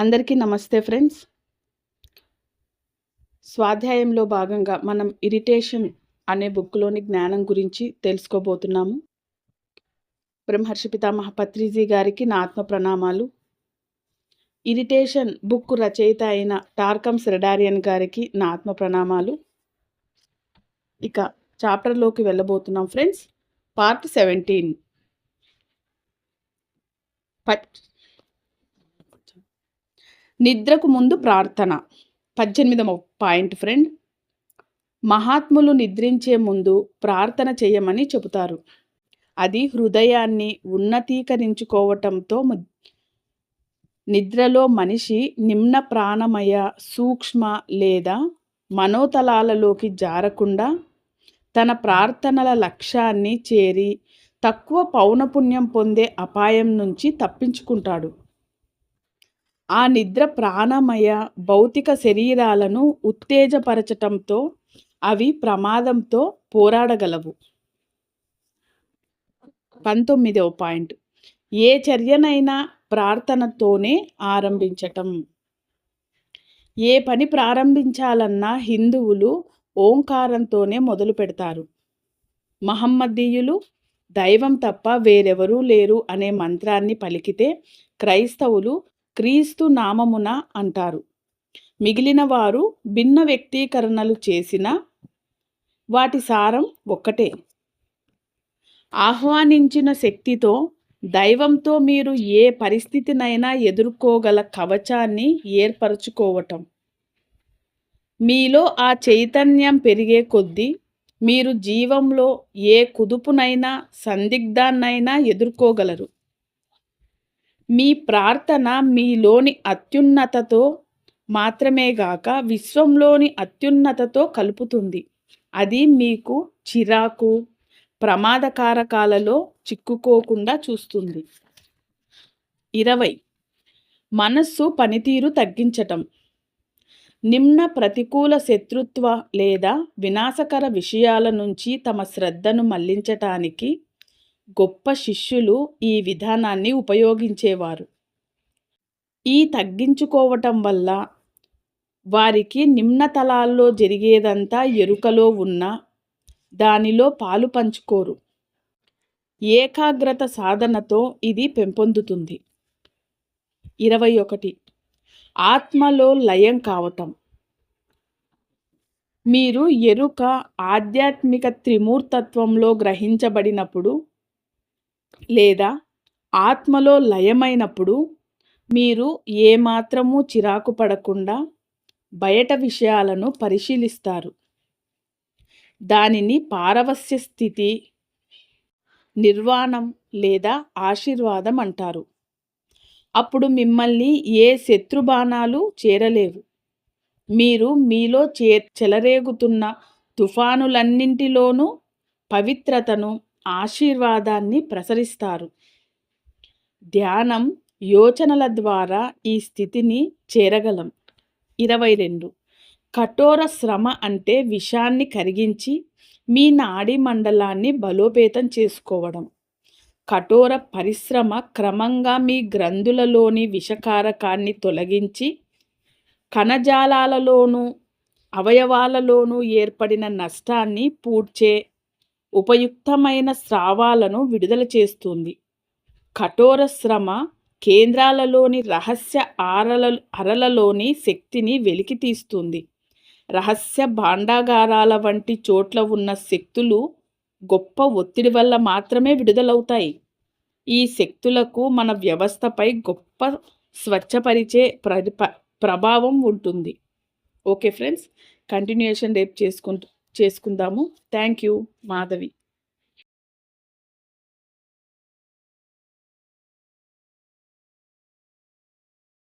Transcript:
అందరికీ నమస్తే ఫ్రెండ్స్. స్వాధ్యాయంలో భాగంగా మనం ఇరిటేషన్ అనే బుక్లోని జ్ఞానం గురించి తెలుసుకోబోతున్నాము. బ్రహ్మర్షి పితామహ పత్రిజీ గారికి నా ఆత్మ ప్రణామాలు. ఇరిటేషన్ బుక్ రచయిత అయిన టార్కమ్స్ రెడారియన్ గారికి నా ఆత్మ ప్రణామాలు. ఇక చాప్టర్లోకి వెళ్ళబోతున్నాం ఫ్రెండ్స్. Part seventeen. నిద్రకు ముందు ప్రార్థన. పద్దెనిమిదవ పాయింట్ ఫ్రెండ్. మహాత్ములు నిద్రించే ముందు ప్రార్థన చేయమని చెబుతారు. అది హృదయాన్ని ఉన్నతీకరించుకోవటంతో నిద్రలో మనిషి నిమ్న ప్రాణమయ సూక్ష్మ లేదా మనోతలాలలోకి జారకుండా తన ప్రార్థనల లక్ష్యాన్ని చేరి తక్కువ పౌనపుణ్యం పొందే అపాయం నుంచి తప్పించుకుంటాడు. ఆ నిద్ర ప్రాణమయ భౌతిక శరీరాలను ఉత్తేజపరచటంతో అవి ప్రమాదంతో పోరాడగలవు. పంతొమ్మిదవ పాయింట్. ఏ చర్యనైనా ప్రార్థనతోనే ఆరంభించటం. ఏ పని ప్రారంభించాలన్నా హిందువులు ఓంకారంతోనే మొదలు పెడతారు. మహమ్మదీయులు దైవం తప్ప వేరెవరూ లేరు అనే మంత్రాన్ని పలికితే క్రైస్తవులు క్రీస్తు నామమున అంటారు. మిగిలిన వారు భిన్న వ్యక్తీకరణలు చేసిన వాటి సారం ఒక్కటే. ఆహ్వానించిన శక్తితో దైవంతో మీరు ఏ పరిస్థితినైనా ఎదుర్కోగల కవచాన్ని ఏర్పరచుకోవటం. మీలో ఆ చైతన్యం పెరిగే కొద్దీ మీరు జీవంలో ఏ కుదుపునైనా సందిగ్ధాన్నైనా ఎదుర్కోగలరు. మీ ప్రార్థన మీలోని అత్యున్నతతో మాత్రమే గాక విశ్వంలోని అత్యున్నతతో కలుపుతుంది. అది మీకు చిరాకు ప్రమాదకారకాలలో చిక్కుకోకుండా చూస్తుంది. ఇరవై. మనస్సు పనితీరు తగ్గించటం. నిమ్న ప్రతికూల శత్రుత్వ లేదా వినాశకర విషయాల నుంచి తమ శ్రద్ధను మళ్ళించటానికి గొప్ప శిష్యులు ఈ విధానాన్ని ఉపయోగించేవారు. ఈ తగ్గించుకోవటం వల్ల వారికి నిమ్నతలాల్లో జరిగేదంతా ఎరుకలో ఉన్న దానిలో పాలు పంచుకోరు. ఏకాగ్రత సాధనతో ఇది పెంపొందుతుంది. ఇరవై ఒకటి. ఆత్మలో లయం కావటం. మీరు ఎరుక ఆధ్యాత్మిక త్రిమూర్తత్వంలో గ్రహించబడినప్పుడు లేదా ఆత్మలో లయమైనప్పుడు మీరు ఏమాత్రమూ చిరాకు పడకుండా బయట విషయాలను పరిశీలిస్తారు. దానిని పారవస్య స్థితి నిర్వాణం లేదా ఆశీర్వాదం అంటారు. అప్పుడు మిమ్మల్ని ఏ శత్రుబాణాలు చేరలేవు. మీరు మీలో చే చెలరేగుతున్న తుఫానులన్నింటిలోనూ పవిత్రతను ఆశీర్వాదాన్ని ప్రసరిస్తారు. ధ్యానం యోచనల ద్వారా ఈ స్థితిని చేరగలం. ఇరవై రెండు. కఠోర శ్రమ అంటే విషాన్ని కరిగించి మీ నాడీ మండలాన్ని బలోపేతం చేసుకోవడం. కఠోర పరిశ్రమ క్రమంగా మీ గ్రంథులలోని విషకారకాన్ని తొలగించి కణజాలాలలోనూ అవయవాలలోనూ ఏర్పడిన నష్టాన్ని పూడ్చే ఉపయుక్తమైన స్రావాలను విడుదల చేస్తుంది. కఠోర శ్రమ కేంద్రాలలోని రహస్య ఆరల అరలలోని శక్తిని వెలికితీస్తుంది. రహస్య భాండాగారాల వంటి చోట్ల ఉన్న శక్తులు గొప్ప ఒత్తిడి వల్ల మాత్రమే విడుదలవుతాయి. ఈ శక్తులకు మన వ్యవస్థపై గొప్ప స్వచ్ఛపరిచే ప్రభావం ఉంటుంది. ఓకే ఫ్రెండ్స్ కంటిన్యూషన్ రేపు చేసుకుంటూ చేసుకుందాము. Thank you Madhavi.